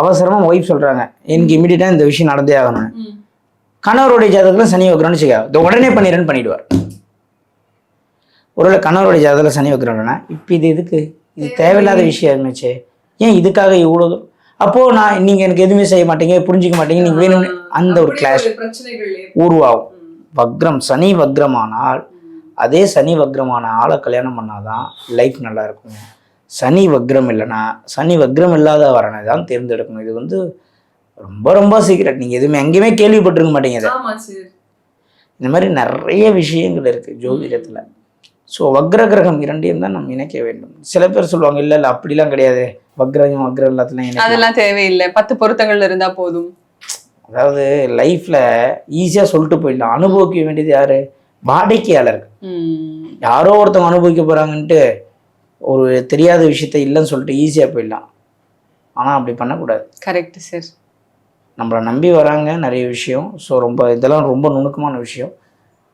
அவசரமாக ஒய்ஃப் சொல்கிறாங்க எனக்கு இமீடியட்டாக இந்த விஷயம் நடந்தே ஆகணும். கணவருடைய ஜாதகத்தில் சனி வைக்கிறோன்னு வச்சுக்க. இதை உடனே பண்ணிடுறேன்னு பண்ணிடுவார். ஒருவேளை கணவருடைய ஜாதகத்தில் சனி வைக்கிறோம்னா இப்போ இது எதுக்கு? இது தேவையில்லாத விஷயம் இருந்துச்சு ஏன் இதுக்காக இவ்வளோ அப்போது நான் நீங்கள் எனக்கு எதுவுமே செய்ய மாட்டீங்க புரிஞ்சிக்க மாட்டீங்க நீங்கள் வேணும்னு அந்த ஒரு கிளாஷ். உருவாகும். வக்ரம் சனி வக்ரமானால் அதே சனி வக்ரமான ஆளை கல்யாணம் பண்ணாதான் லைஃப் நல்லா இருக்குங்க. சனி வக்ரம் இல்லைன்னா சனி வக்ரம் இல்லாத வரனை தான் தேர்ந்தெடுக்கணும். இது வந்து ரொம்ப ரொம்ப சீக்கிரம் நீங்கள் எதுவுமே எங்கேயுமே கேள்விப்பட்டிருக்க மாட்டீங்க இந்த மாதிரி நிறைய விஷயங்கள் இருக்குது ஜோதிடத்தில். ஸோ வக்ர கிரகம் இரண்டையும் தான் நம்ம இணைக்க வேண்டும். சில பேர் சொல்லுவாங்க இல்லை இல்லை அப்படிலாம் கிடையாது. வக்ரம் வக்ரம் எல்லாத்துலையும் இணைக்கலாம் அதெல்லாம் தேவையில்லை. பத்து பொருத்தங்கள் இருந்தா போதும். அதாவது லைஃப்பில் ஈஸியாக சொல்லிட்டு போயிடலாம். அனுபவிக்க வேண்டியது யாரு? வாடிக்கையாளர்கள். ம். யாரோ ஒருத்தவங்க அனுபவிக்க போகிறாங்கன்ட்டு ஒரு தெரியாத விஷயத்த இல்லைன்னு சொல்லிட்டு ஈஸியாக போயிடலாம். ஆனால் அப்படி பண்ணக்கூடாது. கரெக்ட் சார் நம்மளை நம்பி வராங்க நிறைய விஷயம். ஸோ ரொம்ப இதெல்லாம் ரொம்ப நுணுக்கமான விஷயம்.